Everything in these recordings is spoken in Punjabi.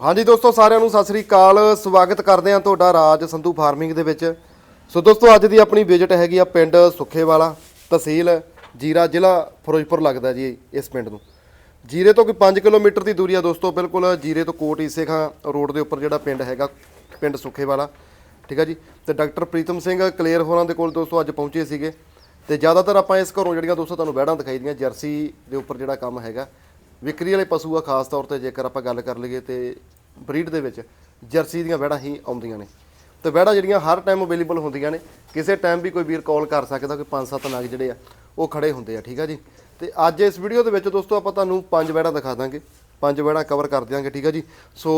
ਹਾਂਜੀ ਦੋਸਤੋ, ਸਾਰਿਆਂ ਨੂੰ ਸਤਿ ਸ੍ਰੀ ਅਕਾਲ। ਸਵਾਗਤ ਕਰਦੇ ਹਾਂ ਤੁਹਾਡਾ ਰਾਜ ਸੰਧੂ ਫਾਰਮਿੰਗ ਦੇ ਵਿੱਚ। ਸੋ ਦੋਸਤੋ, ਅੱਜ ਦੀ ਆਪਣੀ ਵਿਜ਼ਿਟ ਹੈਗੀ ਆ ਪਿੰਡ ਸੁੱਖੇਵਾਲਾ ਤਹਿਸੀਲ, ਜੀਰਾ ਜ਼ਿਲ੍ਹਾ ਫਿਰੋਜ਼ਪੁਰ ਲੱਗਦਾ ਜੀ ਇਸ ਪਿੰਡ ਨੂੰ। ਜੀਰੇ ਤੋਂ ਕੋਈ 5 ਕਿਲੋਮੀਟਰ ਦੀ ਦੂਰੀ ਆ ਦੋਸਤੋ, ਬਿਲਕੁਲ ਜੀਰੇ ਤੋਂ ਕੋਟ ਈਸੇ ਖਾਂ ਰੋਡ ਦੇ ਉੱਪਰ ਜਿਹੜਾ ਪਿੰਡ ਹੈਗਾ, ਪਿੰਡ ਸੁੱਖੇਵਾਲਾ। ਠੀਕ ਆ ਜੀ? ਤੇ ਡਾਕਟਰ ਪ੍ਰੀਤਮ ਸਿੰਘ ਕਲੇਰ ਹੋਰਾਂ ਦੇ ਕੋਲ ਦੋਸਤੋ ਅੱਜ ਪਹੁੰਚੇ ਸੀਗੇ। ਤੇ ਜ਼ਿਆਦਾਤਰ ਆਪਾਂ ਇਸ ਘਰੋਂ ਜਿਹੜੀਆਂ ਦੋਸਤੋ ਤੁਹਾਨੂੰ ਬੈੜਾਂ ਦਿਖਾਈ ਦੀਆਂ, ਜਰਸੀ ਦੇ ਉੱਪਰ ਜਿਹੜਾ ਕੰਮ ਹੈਗਾ ਵਿਕਰੀ ਵਾਲੇ ਪਸ਼ੂ ਆ, ਖਾਸ ਤੌਰ ਤੇ ਜੇਕਰ ਆਪਾਂ ਗੱਲ ਕਰ ਲਈਏ ਤੇ ਬਰੀਡ ਦੇ ਵਿੱਚ, ਜਰਸੀ ਦੀਆਂ ਵੈੜਾਂ ਹੀ ਆਉਂਦੀਆਂ ਨੇ। ਤੇ ਵੈੜਾਂ ਜਿਹੜੀਆਂ ਹਰ ਟਾਈਮ ਅਵੇਲੇਬਲ ਹੁੰਦੀਆਂ ਨੇ, ਕਿਸੇ ਟਾਈਮ ਵੀ ਕੋਈ ਵੀਰ ਕਾਲ ਕਰ ਸਕਦਾ ਕੋਈ 5-7 ਨਗ ਜਿਹੜੇ ਆ, ਉਹ ਖੜੇ ਹੁੰਦੇ ਆ, ਠੀਕ ਆ ਜੀ? ਤੇ ਅੱਜ ਇਸ ਵੀਡੀਓ ਦੇ ਵਿੱਚ ਦੋਸਤੋ ਆਪਾਂ ਤੁਹਾਨੂੰ ਪੰਜ ਵੈੜਾਂ ਦਿਖਾ ਦਾਂਗੇ। ਪੰਜ ਵੈੜਾਂ ਕਵਰ ਕਰ ਦਿਆਂਗੇ, ਠੀਕ ਆ ਜੀ? ਸੋ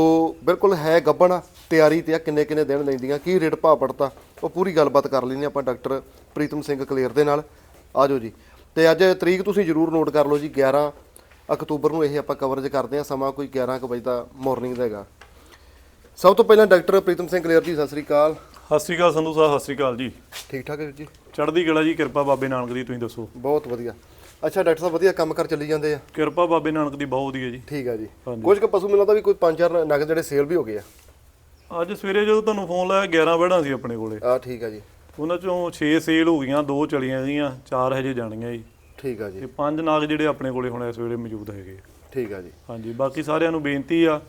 ਬਿਲਕੁਲ ਹੈ ਗੱਬਣ, ਤਿਆਰੀ ਤੇ ਆ ਕਿੰਨੇ ਕਿੰਨੇ ਦਿਨ ਲੈਂਦੀਆਂ, ਕੀ ਰੇਟ ਭਾਅ ਪੜਤਾ ਉਹ ਪੂਰੀ ਗੱਲਬਾਤ ਕਰ ਲੈਣੀ ਆਪਾਂ ਡਾਕਟਰ ਪ੍ਰੀਤਮ ਸਿੰਘ ਕਲੇਰ ਦੇ ਨਾਲ। ਆਜੋ ਜੀ। ਤੇ ਅੱਜ ਤਰੀਕ ਤੁਸੀਂ ਜਰੂਰ ਨੋਟ ਕਰ ਲਓ ਜੀ 11 ਅਕਤੂਬਰ ਨੂੰ ਇਹ ਆਪਾਂ ਕਵਰੇਜ ਕਰਦੇ ਆ ਸਮਾਂ ਕੋਈ 11 ਕੁ ਵਜੇ ਦਾ ਮਾਰਨਿੰਗ ਦਾ ਹੈਗਾ। ਸਭ ਤੋਂ ਪਹਿਲਾਂ ਡਾਕਟਰ ਪ੍ਰੀਤਮ ਸਿੰਘ ਕਲੀਅਰ ਜੀ ਸਤਿ ਸ੍ਰੀ ਅਕਾਲ। ਸਤਿ ਸ਼੍ਰੀ ਅਕਾਲ ਸੰਧੂ ਸਾਹਿਬ ਸਤਿ ਸ਼੍ਰੀ ਅਕਾਲ ਜੀ। ਠੀਕ ਠਾਕ ਹੈ ਜੀ? ਚੜ੍ਹਦੀ ਕਲਾ ਜੀ ਕਿਰਪਾ ਬਾਬੇ ਨਾਨਕ ਦੀ ਤੁਸੀਂ ਦੱਸੋ? ਬਹੁਤ ਵਧੀਆ। ਅੱਛਾ ਡਾਕਟਰ ਸਾਹਿਬ ਵਧੀਆ ਕੰਮ ਕਰ ਚੱਲੀ ਜਾਂਦੇ ਆ? ਕਿਰਪਾ ਬਾਬੇ ਨਾਨਕ ਦੀ ਬਹੁਤ ਵਧੀਆ ਜੀ। ਠੀਕ ਆ ਜੀ। ਕੁਝ ਕੁ ਪਸ਼ੂ ਮਿਲਦਾ ਵੀ ਕੋਈ ਪੰਜ ਚਾਰ ਨਗ ਜਿਹੜੇ ਸੇਲ ਵੀ ਹੋ ਗਏ ਆ? ਅੱਜ ਸਵੇਰੇ ਜਦੋਂ ਤੁਹਾਨੂੰ ਫੋਨ ਲਾਇਆ 11 ਵੜਾਂ ਸੀ ਆਪਣੇ ਕੋਲੇ। ਆ ਠੀਕ ਆ ਜੀ। ਉਹਨਾਂ ਚੋਂ 6 ਸੇਲ ਹੋ ਗਈਆਂ ਦੋ ਚਲੀਆਂ ਗਈਆਂ ਚਾਰ ਹਜੇ ਜਾਣੀਆਂ ਜੀ। ਠੀਕ ਆ ਜੀ। ਤੇ ਪੰਜ ਨਾਗ ਜਿਹੜੇ ਆਪਣੇ ਕੋਲੇ ਹੁਣ ਇਸ ਵੇਲੇ ਮੌਜੂਦ ਹੈਗੇ। ਠੀਕ ਆ ਜੀ। ਹਾਂਜੀ ਬਾਕੀ ਸਾਰਿਆਂ ਨੂੰ ਬੇਨਤੀ ਆ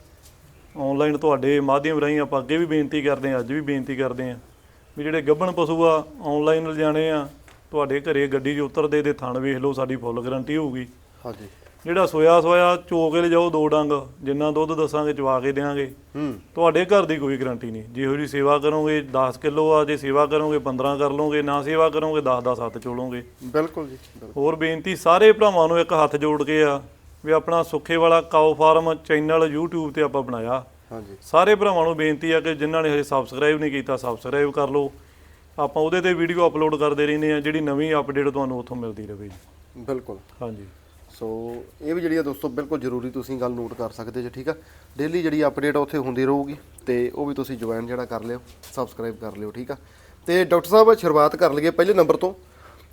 ਆਨਲਾਈਨ ਤੁਹਾਡੇ ਮਾਧਿਅਮ ਰਾਹੀਂ ਆਪਾਂ ਅੱਗੇ ਵੀ ਬੇਨਤੀ ਕਰਦੇ ਆ ਅੱਜ ਵੀ ਬੇਨਤੀ ਕਰਦੇ ਆ ਵੀ ਜਿਹੜੇ ਗੱਭਣ ਪਸ਼ੂ ਆ ਆਨਲਾਈਨ ਲਿਜਾਣੇ ਆ ਤੁਹਾਡੇ ਘਰੇ ਗੱਡੀ 'ਚ ਉਤਰਦੇ ਤੇ ਥਣ ਵੇਖ ਲਓ ਸਾਡੀ ਫੁੱਲ ਗਾਰੰਟੀ ਹੋਊਗੀ। ਹਾਂਜੀ। ਜਿਹੜਾ ਸੋਇਆ ਸੋਇਆ ਚੋ ਕੇ ਲਿਜਾਓ ਦੋ ਡੰਗ ਜਿੰਨਾ ਦੁੱਧ ਦੱਸਾਂਗੇ ਚਵਾ ਕੇ ਦੇਾਂਗੇ ਹੂੰ। ਤੁਹਾਡੇ ਘਰ ਦੀ ਕੋਈ ਗਾਰੰਟੀ ਨਹੀਂ। ਜਿਹੋ ਜੀ ਸੇਵਾ ਕਰੋਗੇ 10 ਕਿਲੋ ਆ ਜੇ ਸੇਵਾ ਕਰੋਗੇ 15 ਕਰ ਲਓਗੇ ਨਾ ਸੇਵਾ ਕਰੋਗੇ 10 10 ਹੱਥ ਚੋਲੋਗੇ। ਬਿਲਕੁਲ ਜੀ। ਹੋਰ ਬੇਨਤੀ ਸਾਰੇ ਭਰਾਵਾਂ ਨੂੰ ਇੱਕ ਹੱਥ ਜੋੜ ਕੇ ਆ ਵੀ ਆਪਣਾ ਸੁੱਖੇ ਵਾਲਾ ਕਾਓ ਫਾਰਮ ਚੈਨਲ YouTube ਤੇ ਆਪਾਂ ਬਣਾਇਆ। ਹਾਂਜੀ। ਸਾਰੇ ਭਰਾਵਾਂ ਨੂੰ ਬੇਨਤੀ ਆ ਕਿ ਜਿਨ੍ਹਾਂ ਨੇ ਹਜੇ ਸਬਸਕ੍ਰਾਈਬ ਨਹੀਂ ਕੀਤਾ ਸਬਸਕ੍ਰਾਈਬ ਕਰ ਲਓ। ਆਪਾਂ ਉਹਦੇ ਤੇ ਵੀਡੀਓ ਅਪਲੋਡ ਕਰਦੇ ਰਹਿੰਦੇ ਆ ਜਿਹੜੀ ਨਵੀਂ ਅਪਡੇਟ ਤੁਹਾਨੂੰ ਉੱਥੋਂ ਮਿਲਦੀ ਰਹੇ ਜੀ। ਬਿਲਕੁਲ। ਹਾਂਜੀ। ਸੋ ਇਹ ਵੀ ਜਿਹੜੀ ਆ ਦੋਸਤੋ ਬਿਲਕੁਲ ਜ਼ਰੂਰੀ ਤੁਸੀਂ ਗੱਲ ਨੋਟ ਕਰ ਸਕਦੇ ਜੇ ਠੀਕ ਆ? ਡੇਲੀ ਜਿਹੜੀ ਅਪਡੇਟ ਉੱਥੇ ਹੁੰਦੀ ਰਹੂਗੀ ਤੇ ਉਹ ਵੀ ਤੁਸੀਂ ਜੁਆਇਨ ਜਿਹੜਾ ਕਰ ਲਿਓ ਸਬਸਕ੍ਰਾਈਬ ਕਰ ਲਿਓ ਠੀਕ ਆ? ਤੇ ਡਾਕਟਰ ਸਾਹਿਬ ਸ਼ੁਰੂਆਤ ਕਰ ਲਈਏ ਪਹਿਲੇ ਨੰਬਰ ਤੋਂ।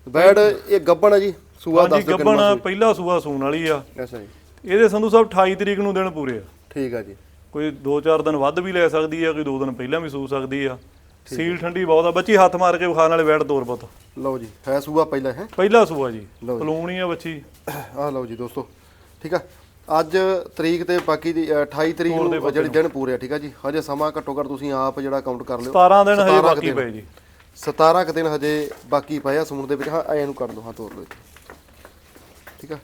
ਬੈਡ ਇਹ ਗੱਬਣ ਆ ਜੀ ਸੂਆ ਹਾਂਜੀ ਦੱਸ ਦਿਓ ਗੱਬਣ ਕਿੰਨਾ ਪਹਿਲਾ ਸੂਆ ਸੂਣ ਵਾਲੀ ਆ। ਅੱਛਾ ਜੀ। ਇਹਦੇ ਸੰਧੂ ਸਾਹਿਬ 28 ਤਰੀਕ ਨੂੰ ਦਿਨ ਪੂਰੇ ਆ। ਠੀਕ ਆ ਜੀ। ਕੋਈ 2-4 ਦਿਨ ਵੱਧ ਵੀ ਲੈ ਸਕਦੀ ਆ ਕੋਈ 2 ਦਿਨ ਪਹਿਲਾਂ ਵੀ ਸੂ ਸਕਦੀ ਆ। ਸੀਲ ਠੰਡੀ ਬਹੁਤ ਆ। ਬੱਚੀ ਹੱਥ ਮਾਰ ਕੇ ਵਿਖਾਣ ਵਾਲੇ ਵੈਟ ਤੋਰ ਪੁੱਤ ਲਓ ਜੀ ਹੈ ਸੂਆ ਪਹਿਲਾ ਹੈ? ਪਹਿਲਾ ਸੂਆ ਜੀ। ਲਓ ਜੀ। ਆ ਬੱਚੀ। ਆਹ ਲਓ ਜੀ ਦੋਸਤੋ ਠੀਕ ਆ? ਅੱਜ ਤਰੀਕ ਤੇ ਬਾਕੀ ਦੀ ਅ, 28 ਤਰੀਕ ਤੋਰ ਦੇ ਨੂੰ ਜਿਹੜੀ ਦਿਨ ਪੂਰੇ ਆ ਠੀਕ ਆ ਜੀ? ਹਜੇ ਸਮਾਂ ਘੱਟੋ ਘੱਟ ਤੁਸੀਂ ਆਪ ਜਿਹੜਾ ਕਾਊਂਟ ਕਰ ਲਿਓ। 17 ਦਿਨ ਹਜੇ 17 ਕੁ ਬਾਕੀ ਦਿਨ। ਪਏ ਜੀ। 17 ਕੁ ਦਿਨ ਹਜੇ ਬਾਕੀ ਪਏ ਆ ਸੂਣ ਦੇ ਵਿੱਚ। ਹਾਂ ਐ ਨੂੰ ਕਰ ਲਓ ਹਾਂ ਤੋੜ ਲਓ ਇੱਥੇ। ਠੀਕ ਆ?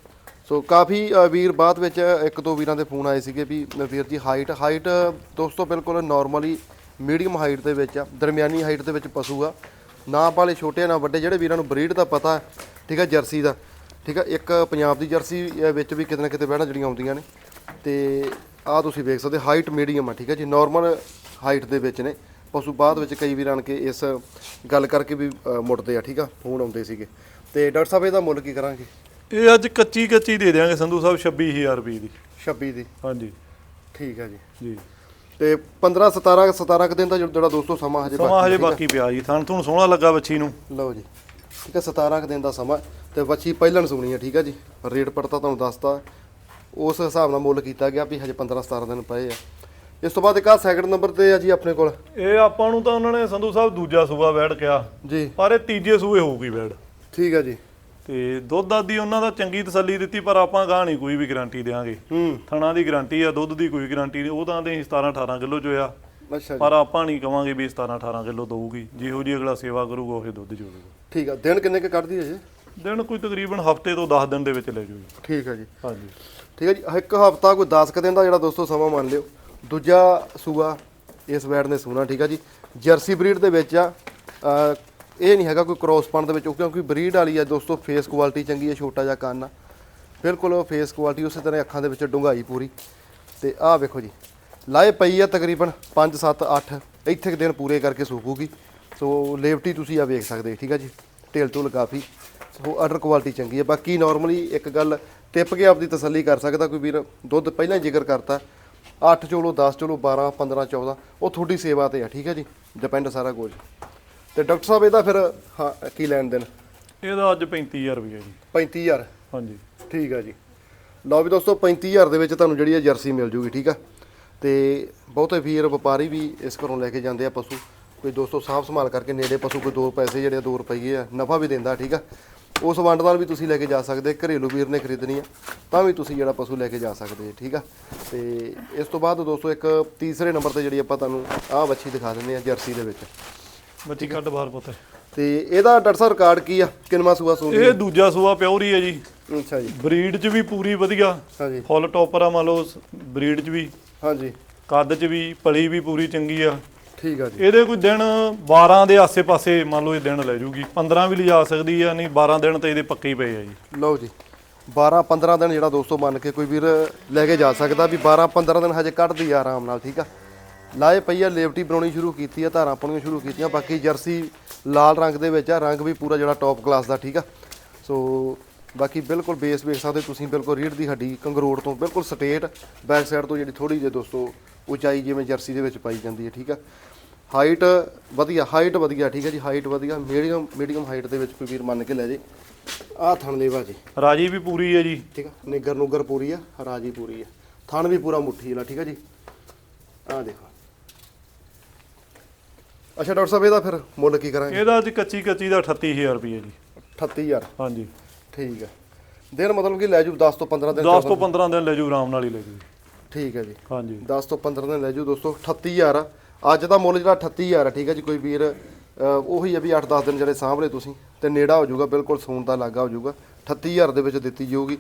ਸੋ ਕਾਫੀ ਅ, ਵੀਰ ਬਾਅਦ ਵਿੱਚ ਇੱਕ ਦੋ ਵੀਰਾਂ ਦੇ ਫੋਨ ਆਏ ਸੀਗੇ ਵੀ ਵੀਰ ਜੀ ਹਾਈਟ ਹਾਈਟ ਦੋਸਤੋ ਬਿਲਕੁਲ ਨਾਰਮਲੀ ਮੀਡੀਅਮ ਹਾਈਟ ਦੇ ਵਿੱਚ ਆ ਦਰਮਿਆਨੀ ਹਾਈਟ ਦੇ ਵਿੱਚ ਪਸ਼ੂ ਆ। ਨਾ ਵਾਲੇ ਛੋਟੇ ਨਾ ਵੱਡੇ ਜਿਹੜੇ ਵੀਰਾਂ ਨੂੰ ਬਰੀਡ ਦਾ ਪਤਾ ਠੀਕ ਆ ਜਰਸੀ ਦਾ। ਠੀਕ ਆ ਇੱਕ ਪੰਜਾਬ ਦੀ ਜਰਸੀ ਵਿੱਚ ਵੀ ਕਿਤੇ ਨਾ ਕਿਤੇ ਬਹਿਣਾ ਜਿਹੜੀਆਂ ਆਉਂਦੀਆਂ ਨੇ। ਤੇ ਆ ਤੁਸੀਂ ਵੇਖ ਸਕਦੇ ਹਾਈਟ ਮੀਡੀਅਮ ਆ ਠੀਕ ਆ ਜੀ ਨਾਰਮਲ ਹਾਈਟ ਦੇ ਵਿੱਚ ਨੇ। ਪਸ਼ੂ ਬਾਅਦ ਵਿੱਚ ਕਈ ਵੀਰਾਂ ਨੇ ਕਿ ਇਸ ਗੱਲ ਕਰਕੇ ਵੀ ਮੁੜਦੇ ਆ ਠੀਕ ਆ ਫੋਨ ਆਉਂਦੇ ਸੀਗੇ। ਤੇ ਡਾਕਟਰ ਸਾਹਿਬ ਇਹਦਾ ਮੁੱਲ ਕੀ ਕਰਾਂਗੇ? ਇਹ ਅੱਜ ਕੱਚੀ ਕੱਚੀ ਦੇ ਦਿਆਂਗੇ ਸੰਧੂ ਸਾਹਿਬ 26000 ਰੁਪਏ ਦੀ। 26 ਦੀ। ਹਾਂਜੀ। ਠੀਕ ਆ ਜੀ। ਜੀ। ਤੇ 15 17 17 ਕੁ ਦਿਨ ਦਾ ਜਿਹੜਾ ਦੋਸਤੋ ਸਮਾਂ ਹਜੇ ਸਮਾਂ ਹਜੇ ਬਾਕੀ ਪਿਆ ਜੀ। ਥਣ ਤੁਹਾਨੂੰ ਸੋਹਣਾ ਲੱਗਾ ਬੱਚੀ ਨੂੰ। ਲਓ ਜੀ ਠੀਕ ਹੈ 17 ਕੁ ਦਿਨ ਦਾ ਸਮਾਂ। ਤੇ ਵੱਛੀ ਪਹਿਲਣ ਸੁਣੀ ਹੈ ਠੀਕ ਹੈ ਜੀ। ਰੇਟ ਪੜਤਾ ਤੁਹਾਨੂੰ ਦੱਸਤਾ। ਉਸ ਹਿਸਾਬ ਨਾਲ ਮੁੱਲ ਕੀਤਾ ਗਿਆ ਵੀ ਹਜੇ 15 17 ਦਿਨ ਪਏ ਆ। ਇਸ ਤੋਂ ਬਾਅਦ ਇੱਕ ਆ ਸੈਕਿੰਡ ਨੰਬਰ ਤੇ ਆ ਜੀ ਆਪਣੇ ਕੋਲ। ਇਹ ਆਪਾਂ ਨੂੰ ਤਾਂ ਉਹਨਾਂ ਨੇ ਸੰਧੂ ਸਾਹਿਬ ਦੂਜਾ ਸੂਆ ਬੈਠ ਕਿਹਾ। ਜੀ। ਪਰ ਇਹ ਤੀਜੇ ਸੂਏ ਹੋਊਗੀ ਬੈਡ। ਠੀਕ ਹੈ ਜੀ। ਤੇ ਦੁੱਧ ਦਾਦੀ ਉਹਨਾਂ ਦਾ ਚੰਗੀ ਤਸੱਲੀ ਦਿੱਤੀ ਪਰ ਆਪਾਂ ਗਾਹ ਨਹੀਂ ਕੋਈ ਵੀ ਗਾਰੰਟੀ ਦੇਵਾਂਗੇ ਹੂੰ। ਥਣਾ ਦੀ ਗਾਰੰਟੀ ਆ ਦੁੱਧ ਦੀ ਕੋਈ ਗਾਰੰਟੀ ਨਹੀਂ ਉਹ ਤਾਂ ਦੇ 17 18 ਕਿਲੋ ਚੋਇਆ। ਅੱਛਾ ਜੀ। ਪਰ ਆਪਾਂ ਨਹੀਂ ਕਵਾਂਗੇ ਵੀ 17 18 ਕਿਲੋ ਦਊਗੀ। ਜਿਹੋ ਜੀ ਅਗਲਾ ਸੇਵਾ ਕਰੂਗਾ ਉਹ ਦੁੱਧ ਜੋੜੂਗਾ ਠੀਕ ਆ ਦਿਨ ਕਿੰਨੇ ਕੁ ਕੱਢਦੀ ਹੈ ਜੀ? ਦਿਨ ਕੋਈ ਤਕਰੀਬਨ ਹਫ਼ਤੇ ਤੋਂ 10 ਦਿਨ ਦੇ ਵਿੱਚ ਲੈ ਜੂਗੀ ਠੀਕ ਹੈ ਜੀ। ਹਾਂਜੀ। ਠੀਕ ਹੈ ਜੀ ਇੱਕ ਹਫਤਾ ਕੋਈ 10 ਕੁ ਦਿਨ ਦਾ ਜਿਹੜਾ ਦੋਸਤੋ ਸਮਾਂ ਮੰਨ ਲਿਓ। ਦੂਜਾ ਸੂਆ ਇਸ ਵੈੜ ਨੇ ਸੂਣਾ ਠੀਕ ਹੈ ਜੀ। ਜਰਸੀ ਬਰੀਡ ਦੇ ਵਿੱਚ ਆ ਅਹ ਇਹ ਨਹੀਂ ਹੈਗਾ ਕੋਈ ਕ੍ਰੋਸ ਪਣ ਦੇ ਵਿੱਚ, ਉਹ ਕਿਉਂਕਿ ਬਰੀਡ ਵਾਲੀ ਆ ਦੋਸਤੋ ਫੇਸ ਕੁਆਲਿਟੀ ਚੰਗੀ ਹੈ ਛੋਟਾ ਜਿਹਾ ਕੰਨ ਆ। ਬਿਲਕੁਲ ਫੇਸ ਕੁਆਲਿਟੀ ਉਸੇ ਤਰ੍ਹਾਂ ਅੱਖਾਂ ਦੇ ਵਿੱਚ ਡੂੰਘਾਈ ਪੂਰੀ। ਤੇ ਆਹ ਵੇਖੋ ਜੀ, ਲਾਏ ਪਈ ਆ ਤਕਰੀਬਨ 5 7 8 ਇੱਥੇ ਕੁ ਦਿਨ ਪੂਰੇ ਕਰਕੇ ਸੂਕੂਗੀ ਸੋ ਲੇਵਟੀ ਤੁਸੀਂ ਆ ਵੇਖ ਸਕਦੇ ਠੀਕ ਹੈ ਜੀ? ਢੇਲ ਢੁਲ ਕਾਫੀ। ਸੋ ਆਰਡਰ ਕੁਆਲਿਟੀ ਚੰਗੀ ਹੈ ਬਾਕੀ ਨਾਰਮਲੀ ਇੱਕ ਗੱਲ ਟਿੱਪ ਕੇ ਆਪਦੀ ਤਸੱਲੀ ਕਰ ਸਕਦਾ ਕੋਈ ਵੀਰ, ਦੁੱਧ ਪਹਿਲਾਂ ਹੀ ਜ਼ਿਕਰ ਕਰਤਾ। 8 ਚੋਲੋ 10 ਚੋਲੋ 12 15 14 ਉਹ ਤੁਹਾਡੀ ਸੇਵਾ ਤੇ ਆ, ਠੀਕ ਹੈ ਜੀ? ਡਿਪੈਂਡ ਸਾਰਾ ਕੁਝ। ਤੇ ਡਾਕਟਰ ਸਾਹਿਬ ਇਹਦਾ ਫਿਰ ਹਾਂ ਕੀ ਲੈਣ ਦੇਣ? ਇਹਦਾ ਅੱਜ 35000 ਰੁਪਏ ਜੀ। 35000 ਹਾਂਜੀ। ਠੀਕ ਆ ਜੀ। ਲਓ ਵੀ ਦੋਸਤੋ 35000 ਦੇ ਵਿੱਚ ਤੁਹਾਨੂੰ ਜਿਹੜੀ ਹੈ ਜਰਸੀ ਮਿਲ ਜੂਗੀ ਠੀਕ ਆ? ਤੇ ਬਹੁਤੇ ਵੀਰ ਵਪਾਰੀ ਵੀ ਇਸ ਘਰੋਂ ਲੈ ਕੇ ਜਾਂਦੇ ਆ ਪਸ਼ੂ। ਕੋਈ ਦੋਸਤੋ ਸਾਫ਼ ਸੰਭਾਲ ਕਰਕੇ ਨੇੜੇ ਪਸ਼ੂ ਕੋਈ 2 ਪੈਸੇ ਜਿਹੜੇ 2 ਰੁਪਏ ਆ ਨਫਾ ਵੀ ਦਿੰਦਾ ਠੀਕ ਆ? ਉਸ ਵੰਡ ਨਾਲ ਵੀ ਤੁਸੀਂ ਲੈ ਕੇ ਜਾ ਸਕਦੇ ਘਰੇਲੂ ਵੀਰ ਨੇ ਖਰੀਦਣੀ ਆ ਤਾਂ ਵੀ ਤੁਸੀਂ ਜਿਹੜਾ ਪਸ਼ੂ ਲੈ ਕੇ ਜਾ ਸਕਦੇ ਜੀ ਠੀਕ ਆ? ਤੇ ਇਸ ਤੋਂ ਬਾਅਦ ਦੋਸਤੋ ਇੱਕ ਤੀਸਰੇ ਨੰਬਰ ਤੇ ਜਿਹੜੀ ਆਪਾਂ ਤੁਹਾਨੂੰ ਆਹ ਵੱਛੀ ਦਿਖਾ ਦਿੰਦੇ ਆ ਜਰਸੀ ਦੇ ਵਿੱਚ। ਬੱਚੀ ਕੱਢ ਬਾਹਰ ਪੁੱਤ। ਤੇ ਇਹਦਾ ਡਾਕਟਰ ਸਾਹਿਬ ਰਿਕਾਰਡ ਕੀ ਆ? ਕਿੰਨਵਾਂ ਸੂਆ ਸੂ ਇਹ ਦੂਜਾ ਸੂਆ ਪਿਓਰ ਹੀ ਹੈ ਜੀ। ਅੱਛਾ ਜੀ। ਬਰੀਡ 'ਚ ਵੀ ਪੂਰੀ ਵਧੀਆ। ਹਾਂਜੀ। ਫੁੱਲ ਟੌਪਰ ਆ ਮੰਨ ਲਓ ਬਰੀਡ 'ਚ ਵੀ। ਹਾਂਜੀ। ਕੱਦ 'ਚ ਵੀ ਪਲੀ ਵੀ ਪੂਰੀ ਚੰਗੀ ਆ। ਠੀਕ ਆ ਜੀ। ਇਹਦੇ ਕੋਈ ਦਿਨ 12 ਦੇ ਆਸੇ-ਪਾਸੇ ਮੰਨ ਲਓ ਇਹ ਦਿਨ ਲੈ ਜੂਗੀ। 15 ਵੀ ਲਿਜਾ ਸਕਦੀ ਆ ਨਹੀਂ 12 ਦਿਨ ਤੇ ਇਹਦੇ ਪੱਕੇ ਹੀ ਪਏ ਆ ਜੀ। ਲਓ ਜੀ। 12 15 ਦਿਨ ਜਿਹੜਾ ਦੋਸਤੋ ਮੰਨ ਕੇ ਕੋਈ ਵੀਰ ਲੈ ਕੇ ਜਾ ਸਕਦਾ ਵੀ 12 15 ਦਿਨ ਹਜੇ ਕੱਢਦੀ ਆ ਆਰਾਮ ਨਾਲ ਠੀਕ ਆ? ਲਾਏ ਪਈ ਆ ਲੇਵਟੀ ਬਣਾਉਣੀ ਸ਼ੁਰੂ ਕੀਤੀ ਆ ਧਾਰਾਂ ਪਾਉਣੀਆਂ ਸ਼ੁਰੂ ਕੀਤੀਆਂ ਬਾਕੀ ਜਰਸੀ ਲਾਲ ਰੰਗ ਦੇ ਵਿੱਚ ਆ ਰੰਗ ਵੀ ਪੂਰਾ ਜਿਹੜਾ ਟੌਪ ਕਲਾਸ ਦਾ ਠੀਕ ਆ? ਸੋ ਬਾਕੀ ਬਿਲਕੁਲ ਬੇਸ ਵੇਖ ਸਕਦੇ ਤੁਸੀਂ ਬਿਲਕੁਲ ਰੀੜ ਦੀ ਹੱਡੀ ਕੰਗਰੋੜ ਤੋਂ ਬਿਲਕੁਲ ਸਟੇਟ ਬੈਕ ਸਾਈਡ ਤੋਂ ਜਿਹੜੀ ਥੋੜੀ ਜਿਹੀ ਦੋਸਤੋ ਉਚਾਈ ਜਿਵੇਂ ਜਰਸੀ ਦੇ ਵਿੱਚ ਪਾਈ ਜਾਂਦੀ ਹੈ ਠੀਕ ਆ? ਹਾਈਟ ਵਧੀਆ ਹਾਈਟ ਵਧੀਆ ਠੀਕ ਹੈ ਜੀ ਹਾਈਟ ਵਧੀਆ ਮੀਡੀਅਮ ਮੀਡੀਅਮ ਹਾਈਟ ਦੇ ਵਿੱਚ ਕੋਈ ਵੀਰ ਮੰਨ ਕੇ ਲੈ ਜੇ। ਆਹ ਥਣ ਲੇਵਾ ਜੀ। ਰਾਜੀ ਵੀ ਪੂਰੀ ਹੈ ਜੀ। ਠੀਕ ਆ ਨਿੱਗਰ ਨੁਗਰ ਪੂਰੀ ਆ ਰਾਜੀ ਪੂਰੀ ਆ। ਥਣ ਵੀ ਪੂਰਾ ਮੁੱਠੀ ਵਾਲਾ ਠੀਕ ਆ ਜੀ। ਆਹ ਦੇਖੋ। ਅੱਛਾ ਡਾਕਟਰ ਸਾਹਿਬ ਇਹਦਾ ਫਿਰ ਮੁੱਲ ਕੀ ਕਰਾਂਗੇ? ਇਹਦਾ ਅੱਜ ਕੱਚੀ ਕੱਚੀ ਦਾ 38000 ਰੁਪਏ ਜੀ। 38000 ਹਾਂਜੀ। ਠੀਕ ਆ ਦਿਨ ਮਤਲਬ ਕਿ ਲੈ ਜੂ 10 ਤੋਂ 15 ਦਿਨ 10 ਤੋਂ 15 ਦਿਨ ਲੈ ਜੂ ਆਰਾਮ ਨਾਲ ਹੀ ਲੈ ਜੂ। ਠੀਕ ਹੈ ਜੀ। ਹਾਂਜੀ। 10 ਤੋਂ 15 ਦਿਨ ਲੈ ਜੂ ਦੋਸਤੋ 38000 ਆ। ਅੱਜ ਦਾ ਮੁੱਲ ਜਿਹੜਾ 38000 ਆ ਠੀਕ ਹੈ ਜੀ ਕੋਈ ਵੀਰ ਉਹੀ ਆ ਵੀ 8-10 ਦਿਨ ਜਿਹੜੇ ਲਏ ਤੁਸੀਂ ਤੇ ਨੇੜਾ ਹੋ ਜਾਊਗਾ ਬਿਲਕੁਲ ਸੂਣ ਦਾ ਲਾਗਾ ਹੋ ਜਾਊਗਾ। 38000 ਦੇ ਵਿੱਚ ਦਿੱਤੀ ਜਾਊਗੀ।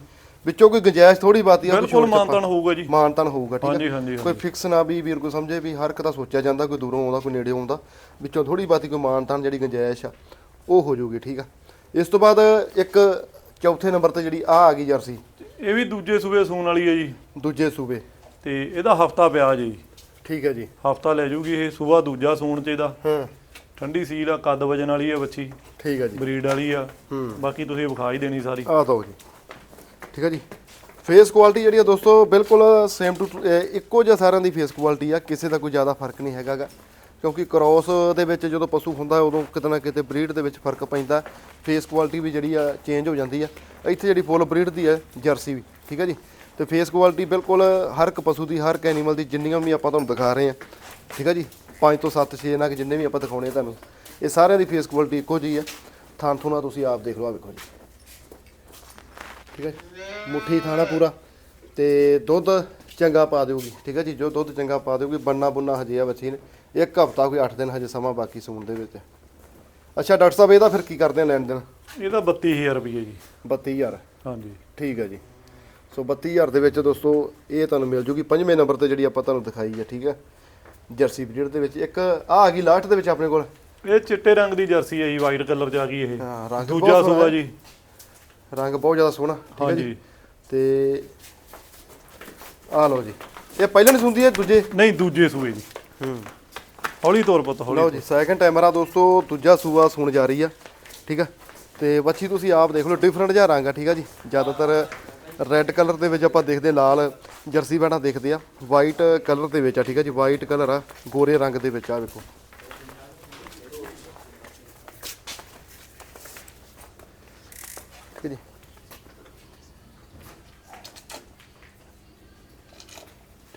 ਵਿੱਚੋਂ ਕੋਈ ਗੁੰਜਾਇਸ਼ ਥੋੜੀ ਬਾਤੀ ਆ ਬਿਲਕੁਲ। ਮਾਨਤਾਨ ਹੋਊਗਾ ਜੀ। ਮਾਨਤਾਨ ਹੋਊਗਾ ਠੀਕ ਹੈ ਹਾਂਜੀ ਕੋਈ ਫਿਕਸ ਨਾ ਵੀ ਵੀਰ ਕੋਈ ਸਮਝੇ ਵੀ ਹਰ ਇੱਕ ਦਾ ਸੋਚਿਆ ਜਾਂਦਾ ਕੋਈ ਦੂਰੋਂ ਆਉਂਦਾ ਕੋਈ ਨੇੜੇ ਆਉਂਦਾ। ਵਿੱਚੋਂ ਥੋੜੀ ਬਾਤੀ ਕੋਈ ਮਾਨਤਾਨ ਜਿਹੜੀ ਗੁੰਜਾਇਸ਼ ਆ ਉਹ ਹੋ ਜਾਊਗੀ ਠੀਕ ਆ? ਇਸ ਤੋਂ ਬਾਅਦ ਇੱਕ ਚੌਥੇ ਨੰਬਰ ਤੇ ਜਿਹੜੀ ਆ ਆ ਗਈ ਜਰਸੀ। ਇਹ ਵੀ ਦੂਜੇ ਸੂਬੇ ਸੂਣ ਵਾਲੀ ਹੈ ਜੀ। ਦੂਜੇ ਸੂਬੇ। ਤੇ ਇਹਦਾ ਹਫਤਾ ਪਿਆ ਜੀ। ਠੀਕ ਹੈ ਜੀ। ਹਫਤਾ ਲੈ ਜੂਗੀ ਇਹ ਸੂਬਾ ਦੂਜਾ ਸੂਣ ਚ ਇਹਦਾ। ਹਾਂ। ਠੰਡੀ ਸੀਲ ਆ ਕੱਦ ਵਜਨ ਵਾਲੀ ਆ ਬੱਚੀ। ਠੀਕ ਹੈ ਜੀ। ਬਰੀਡ ਵਾਲੀ ਆ। ਹੂੰ। ਬਾਕੀ ਤੁਸੀਂ ਵਿਖਾ ਹੀ ਦੇਣੀ ਸਾਰੀ। ਆ ਦੋ ਜੀ। ਠੀਕ ਹੈ ਜੀ। ਫੇਸ ਕੁਆਲਿਟੀ ਜਿਹੜੀ ਆ ਦੋਸਤੋ, ਬਿਲਕੁਲ ਸੇਮ ਟੂ ਇੱਕੋ ਜਿਹਾ ਸਾਰਿਆਂ ਦੀ ਫੇਸ ਕੁਆਲਿਟੀ ਆ, ਕਿਸੇ ਦਾ ਕੋਈ ਜ਼ਿਆਦਾ ਫ਼ਰਕ ਨਹੀਂ ਹੈਗਾਗਾ। ਕਿਉਂਕਿ ਕ੍ਰੋਸ ਦੇ ਵਿੱਚ ਜਦੋਂ ਪਸ਼ੂ ਹੁੰਦਾ, ਉਦੋਂ ਕਿਤੇ ਨਾ ਕਿਤੇ ਬਰੀਡ ਦੇ ਵਿੱਚ ਫ਼ਰਕ ਪੈਂਦਾ। ਫੇਸ ਕੁਆਲਿਟੀ ਵੀ ਜਿਹੜੀ ਆ ਚੇਂਜ ਹੋ ਜਾਂਦੀ ਆ। ਇੱਥੇ ਜਿਹੜੀ ਫੁੱਲ ਬਰੀਡ ਦੀ ਹੈ ਜਰਸੀ ਵੀ, ਠੀਕ ਹੈ ਜੀ। ਤੇ ਫੇਸ ਕੁਆਲਿਟੀ ਬਿਲਕੁਲ ਹਰ ਇੱਕ ਪਸ਼ੂ ਦੀ, ਹਰ ਇੱਕ ਐਨੀਮਲ ਦੀ ਜਿੰਨੀਆਂ ਵੀ ਆਪਾਂ ਤੁਹਾਨੂੰ ਦਿਖਾ ਰਹੇ ਆ, ਠੀਕ ਹੈ ਜੀ। 5 ਤੋਂ 7 6 ਨਗ ਜਿੰਨੇ ਵੀ ਆਪਾਂ ਦਿਖਾਉਣੇ ਆ ਤੁਹਾਨੂੰ, ਇਹ ਸਾਰਿਆਂ ਦੀ ਫੇਸ ਕੁਆਲਿਟੀ ਇੱਕੋ ਜਿਹੀ ਆ। ਥਾਂ ਥੂਣਾ ਤੁਸੀਂ ਆਪ ਦੇਖ ਲਓ ਆ ਵੇਖੋ ਜੀ। ਠੀਕ ਹੈ? ਜੀ। ਮੁੱਠੀ ਥਾਣਾ ਪੂਰਾ ਤੇ ਦੁੱਧ ਚੰਗਾ ਪਾ ਦਿਓਗੀ ਠੀਕ ਹੈ ਜੀ? ਜੋ ਦੁੱਧ ਚੰਗਾ ਪਾ ਦਿਓਗੀ ਬੰਨਾ ਬੁੰਨਾ ਹਜੇ ਆ ਬੱਚੀ ਨੇ। ਇੱਕ ਹਫਤਾ ਕੋਈ 8 ਦਿਨ ਹਜੇ ਸਮਾਂ ਬਾਕੀ ਸੂਣ ਦੇ ਵਿੱਚ। ਅੱਛਾ ਡਾਕਟਰ ਸਾਹਿਬ ਇਹਦਾ ਫਿਰ ਕੀ ਕਰਦੇ ਆ ਲੈਣ ਦੇਣ? ਇਹਦਾ 32000 ਰੁਪਏ ਜੀ। 32000 ਹਾਂਜੀ। ਠੀਕ ਹੈ ਜੀ। ਸੋ 32000 ਦੇ ਵਿੱਚ ਦੋਸਤੋ ਇਹ ਤੁਹਾਨੂੰ ਮਿਲ ਜੂਗੀ। ਪੰਜਵੇਂ ਨੰਬਰ ਤੇ ਜਿਹੜੀ ਆਪਾਂ ਤੁਹਾਨੂੰ ਦਿਖਾਈ ਹੈ ਠੀਕ ਹੈ? ਜਰਸੀ ਬਰੀਡ ਦੇ ਵਿੱਚ। ਇੱਕ ਆ ਆ ਗਈ ਲਾਸਟ ਦੇ ਵਿੱਚ ਆਪਣੇ ਕੋਲ। ਇਹ ਚਿੱਟੇ ਰੰਗ ਦੀ ਜਰਸੀ ਹੈ ਜੀ ਵਾਈਟ ਕਲਰ ਚ ਆ ਗਈ ਇਹ। ਹਾਂ, ਰੰਗ ਦੂਜਾ ਸੋਹਣਾ ਹੈ। ਜੀ। ਰੰਗ ਬਹੁਤ ਜ਼ਿਆਦਾ ਸੋਹਣਾ ਠੀਕ ਹੈ ਜੀ? ਤੇ ਆ ਲਓ ਜੀ। ਇਹ ਪਹਿਲਾਂ ਨਹੀਂ ਸੁਣਦੀ ਹੈ ਦੂਜੇ? ਨਹੀਂ ਦੂਜੇ ਸੂਏ ਜੀ। ਹੂੰ। ਹੌਲੀ ਤੌਰ ਪੁੱਤ ਹੌਲੀ ਲਓ ਜੀ ਸੈਕੰਡ ਟਾਈਮਰ ਆ ਦੋਸਤੋ ਦੂਜਾ ਸੂਆ ਸੁਣ ਜਾ ਰਹੀ ਆ ਠੀਕ ਆ? ਤੇ ਵੱਛੀ ਤੁਸੀਂ ਆਪ ਦੇਖ ਲਓ ਡਿਫਰੈਂਟ ਜਿਹਾ ਰੰਗ ਆ ਠੀਕ ਆ ਜੀ? ਜ਼ਿਆਦਾਤਰ ਰੈੱਡ ਕਲਰ ਦੇ ਵਿੱਚ ਆਪਾਂ ਦੇਖਦੇ ਲਾਲ ਜਰਸੀ ਬੈਣਾ ਦੇਖਦੇ ਆ ਵਾਈਟ ਕਲਰ ਦੇ ਵਿੱਚ ਆ ਠੀਕ ਆ ਜੀ? ਵਾਈਟ ਕਲਰ ਆ ਗੋਰੇ ਰੰਗ ਦੇ ਵਿੱਚ ਆ ਵੇਖੋ।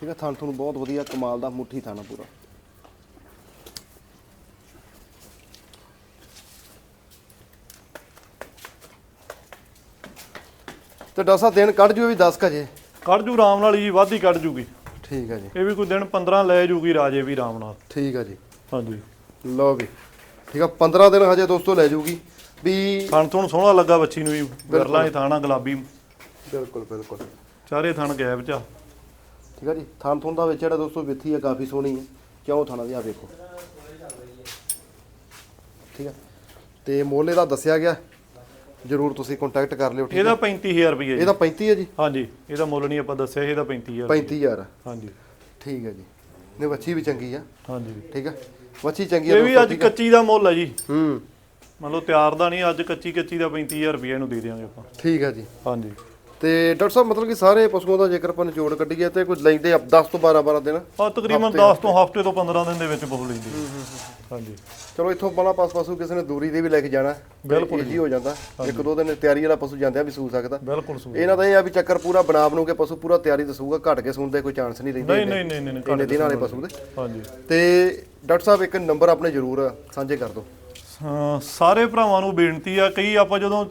ਠੀਕ ਆ ਥਣ ਤੁਹਾਨੂੰ ਬਹੁਤ ਵਧੀਆ ਕਮਾਲ ਦਾ ਮੁੱਠੀ ਥਾਣਾ ਪੂਰਾ। ਤੇ ਸਾਹਿਬ ਦਿਨ ਕੱਢ ਜੂ ਵੀ 10 ਕਜੇ ਕੱਢ ਜੂ ਆਰਾਮ ਨਾਲ ਜੀ ਵੱਧ ਕੱਢ ਜੂਗੀ। ਠੀਕ ਹੈ ਜੀ। ਇਹ ਵੀ ਕੋਈ ਦਿਨ 15 ਲੈ ਜੂਗੀ ਰਾਜੇ ਵੀ ਆਰਾਮ ਨਾਲ। ਠੀਕ ਹੈ ਜੀ। ਹਾਂਜੀ। ਲਓ ਵੀ। ਠੀਕ ਆ 15 ਦਿਨ ਹਜੇ ਦੋਸਤੋ ਲੈ ਜੂਗੀ। ਵੀ ਥਣ ਤੋਂ ਸੋਹਣਾ ਲੱਗਾ ਬੱਚੀ ਨੂੰ ਵੀ ਗਰਲਾ ਹੀ ਥਾਣਾ ਗੁਲਾਬੀ। ਬਿਲਕੁਲ ਬਿਲਕੁਲ। ਚਾਰੇ ਥਣ ਗੈਬ ਚ ਆ। ਠੀਕ ਆ ਜੀ? ਥਾਂ ਥੁਣ ਦਾ ਵਿੱਚ ਜਿਹੜਾ ਦੋਸਤੋ ਵਿੱਥੀ ਆ ਕਾਫੀ ਸੋਹਣੀ ਹੈ ਕਿਉਂ ਥਾਣਾ ਦੀ? ਆ ਵੇਖੋ। ਠੀਕ ਆ? ਤੇ ਮੋਲੇ ਦਾ ਦੱਸਿਆ ਗਿਆ। ਜਰੂਰ ਤੁਸੀਂ ਕੰਟੈਕਟ ਕਰ ਲਿਓ ਠੀਕ ਇਹਦਾ 35000 ਰੁਪਏ ਜੀ। ਇਹਦਾ 35 ਹੈ ਜੀ? ਹਾਂਜੀ ਇਹਦਾ ਮੁੱਲ ਨਹੀਂ ਆਪਾਂ ਦੱਸਿਆ ਇਹਦਾ 35000 35000 ਹਾਂਜੀ। ਠੀਕ ਹੈ ਜੀ। ਨੇ ਵੱਛੀ ਵੀ ਚੰਗੀ ਆ। ਹਾਂਜੀ। ਠੀਕ ਆ? ਵੱਛੀ ਚੰਗੀ ਆ ਇਹ ਵੀ ਅੱਜ? ਕੱਚੀ ਦਾ ਮੁੱਲ ਹੈ ਜੀ। ਹੂੰ। ਮੰਨ ਲਓ ਤਿਆਰ ਦਾ ਨਹੀਂ ਅੱਜ ਕੱਚੀ ਕੱਚੀ ਦਾ 35000 ਰੁਪਏ ਇਹਨੂੰ ਦੇ ਦਿਆਂਗੇ ਆਪਾਂ। ਠੀਕ ਆ ਜੀ। ਹਾਂਜੀ। ਤੇ ਡਾਕਟਰ ਸਾਹਿਬ ਮਤਲਬ ਕਿ ਸਾਰੇ ਪਸ਼ੂਆਂ ਦਾ ਜੇਕਰ ਆਪਾਂ ਨਿਚੋੜ ਕੱਢੀਏ ਤੇ ਕੁਝ ਲੈਂਦੇ ਆ 10 ਤੋਂ 12 12 ਦਿਨ? ਆ ਤਕਰੀਬਨ 10 ਤੋਂ ਹਫ਼ਤੇ। ਤੋਂ 15 ਦਿਨ ਦੇ ਵਿੱਚ ਬਹੁਤ ਲੈਂਦੀ ਹਾਂਜੀ। ਚਲੋ ਇੱਥੋਂ ਪਹਿਲਾਂ ਪਾਸ ਪਸ਼ੂ ਕਿਸੇ ਨੇ ਦੂਰੀ ਦੇ ਵੀ ਲੈ ਕੇ ਜਾਣਾ। ਬਿਲਕੁਲ ਜੀ ਹੋ ਜਾਂਦਾ। ਇੱਕ ਦੋ ਦਿਨ ਤਿਆਰੀ ਵਾਲਾ ਪਸ਼ੂ ਜਾਂਦਿਆਂ ਵੀ ਸੂ ਸਕਦਾ। ਬਿਲਕੁਲ ਸੂ ਇਹਨਾਂ ਦਾ ਇਹ ਆ ਵੀ ਚੱਕਰ ਪੂਰਾ ਬਣਾ ਬਣੂ ਕੇ ਪਸ਼ੂ ਪੂਰਾ ਤਿਆਰੀ ਦਸੂਗਾ ਘਟ ਕੇ ਸੂਣ ਦਾ ਕੋਈ ਚਾਂਸ ਨਹੀਂ ਰਹਿੰਦਾ ਨਹੀਂ ਨਹੀਂ ਨਹੀਂ ਨਹੀਂ ਇੰਨੇ ਦਿਨਾਂ ਵਾਲੇ ਪਸ਼ੂ ਦੇ। ਹਾਂਜੀ। ਤੇ ਡਾਕਟਰ ਸਾਹਿਬ ਇੱਕ ਨੰਬਰ ਆਪਣੇ ਜ਼ਰੂਰ ਸਾਂਝੇ ਕਰ ਦਿਓ। ਸਾਰੇ ਭਰਾਵਾਂ ਨੂੰ ਬੇਨਤੀ ਆ ਕਈ ਆਪਾਂ ਜਦੋਂ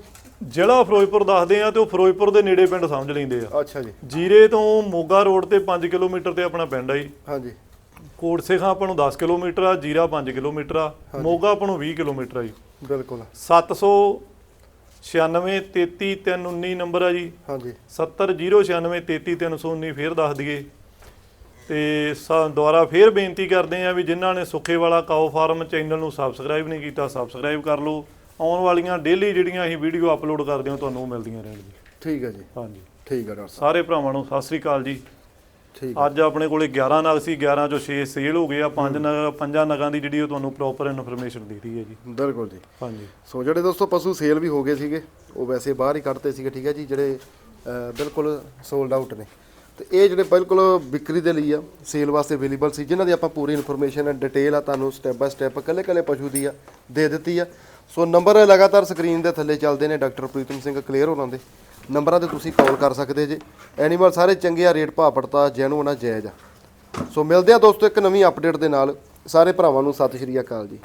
ਜ਼ਿਲ੍ਹਾ ਫਿਰੋਜ਼ਪੁਰ ਦੱਸਦੇ ਆ ਤੇ ਉਹ ਫਿਰੋਜ਼ਪੁਰ ਦੇ ਨੇੜੇ ਪਿੰਡ ਸਮਝ ਲੈਂਦੇ ਆ। ਅੱਛਾ ਜੀ। ਜੀਰੇ ਤੋਂ ਮੋਗਾ ਰੋਡ ਤੇ 5 ਕਿਲੋਮੀਟਰ ਤੇ ਆਪਣਾ ਪਿੰਡ ਆ ਜੀ। ਹਾਂਜੀ। ਕੋਟਸੇਖਾਂ ਆਪਾਂ ਨੂੰ 10 ਕਿਲੋਮੀਟਰ ਆ ਜੀਰਾ 5 ਕਿਲੋਮੀਟਰ ਆ ਮੋਗਾ ਆਪਾਂ ਨੂੰ 20 ਕਿਲੋਮੀਟਰ ਆ ਜੀ। ਬਿਲਕੁਲ। 796 33319 ਨੰਬਰ ਆ ਜੀ। ਹਾਂਜੀ। 70096 33319 ਫੇਰ ਦੱਸ ਦਈਏ। ਤੇ ਦੁਬਾਰਾ ਫੇਰ ਬੇਨਤੀ ਕਰਦੇ ਆ ਵੀ ਜਿਨ੍ਹਾਂ ਨੇ ਸੁੱਖੇ ਵਾਲਾ ਕਾਓ ਫਾਰਮ ਚੈਨਲ ਨੂੰ ਸਬਸਕ੍ਰਾਈਬ ਨਹੀਂ ਕੀਤਾ ਸਬਸਕ੍ਰਾਈਬ ਕਰ ਲਓ। ਆਉਣ ਵਾਲੀਆਂ ਡੇਲੀ ਜਿਹੜੀਆਂ ਅਸੀਂ ਵੀਡੀਓ ਅਪਲੋਡ ਕਰਦੇ ਹਾਂ ਤੁਹਾਨੂੰ ਉਹ ਮਿਲਦੀਆਂ ਰਹਿਣਗੀਆਂ। ਠੀਕ ਹੈ ਜੀ। ਹਾਂਜੀ। ਠੀਕ ਹੈ ਡਾਕਟਰ ਸਾਹਿਬ। ਸਾਰੇ ਭਰਾਵਾਂ ਨੂੰ ਸਤਿ ਸ੍ਰੀ ਅਕਾਲ ਜੀ। ਠੀਕ ਅੱਜ ਆਪਣੇ ਕੋਲੇ 11 ਨਗ ਸੀ 11 ਚੋਂ 6 ਸੇਲ ਹੋ ਗਏ ਆ ਪੰਜ ਨਗ ਪੰਜਾਂ ਨਗਾਂ ਦੀ ਜਿਹੜੀ ਉਹ ਤੁਹਾਨੂੰ ਪ੍ਰੋਪਰ ਇਨਫੋਰਮੇਸ਼ਨ ਦਿੱਤੀ ਹੈ ਜੀ। ਬਿਲਕੁਲ ਜੀ। ਹਾਂਜੀ। ਸੋ ਜਿਹੜੇ ਦੋਸਤੋ ਪਸ਼ੂ ਸੇਲ ਵੀ ਹੋ ਗਏ ਸੀਗੇ ਉਹ ਵੈਸੇ ਬਾਹਰ ਹੀ ਕੱਢਤੇ ਸੀਗੇ ਠੀਕ ਹੈ ਜੀ ਜਿਹੜੇ ਬਿਲਕੁਲ ਸੋਲਡ ਆਊਟ ਨੇ। ਤੇ ਇਹ ਜਿਹੜੇ ਬਿਲਕੁਲ ਵਿਕਰੀ ਦੇ ਲਈ ਆ ਸੇਲ ਵਾਸਤੇ ਅਵੇਲੇਬਲ ਸੀ ਜਿਨ੍ਹਾਂ ਦੀ ਆਪਾਂ ਪੂਰੀ ਇਨਫੋਰਮੇਸ਼ਨ ਡਿਟੇਲ ਆ ਤੁਹਾਨੂੰ ਸਟੈਪ ਬਾय ਸਟੈਪ ਕੱਲੇ ਕੱਲੇ ਪਸ਼ੂ ਦੀ ਆ ਦੇ ਦਿੱਤੀ ਆ। ਸੋ ਨੰਬਰ ਲਗਾਤਾਰ ਸਕਰੀਨ ਦੇ ਥੱਲੇ ਚੱਲਦੇ ਨੇ ਡਾਕਟਰ ਪ੍ਰੀਤਮ ਸਿੰਘ ਕਲੀਅਰ ਹੋਰਾਂ ਦੇ। ਨੰਬਰਾਂ ਤੇ ਤੁਸੀਂ ਕਾਲ ਕਰ ਸਕਦੇ ਜੇ। ਐਨੀਮਲ ਸਾਰੇ ਚੰਗੇ ਆ, ਰੇਟ ਭਾਅ ਪੜਤਾ ਜੈਨੂਨ ਆ, ਜਾਇਜ਼ ਆ। ਸੋ ਮਿਲਦੇ ਆ ਦੋਸਤੋ ਇੱਕ ਨਵੀਂ ਅਪਡੇਟ ਦੇ ਨਾਲ। ਸਾਰੇ ਭਰਾਵਾਂ ਨੂੰ ਸਤਿ ਸ਼੍ਰੀ ਅਕਾਲ ਜੀ।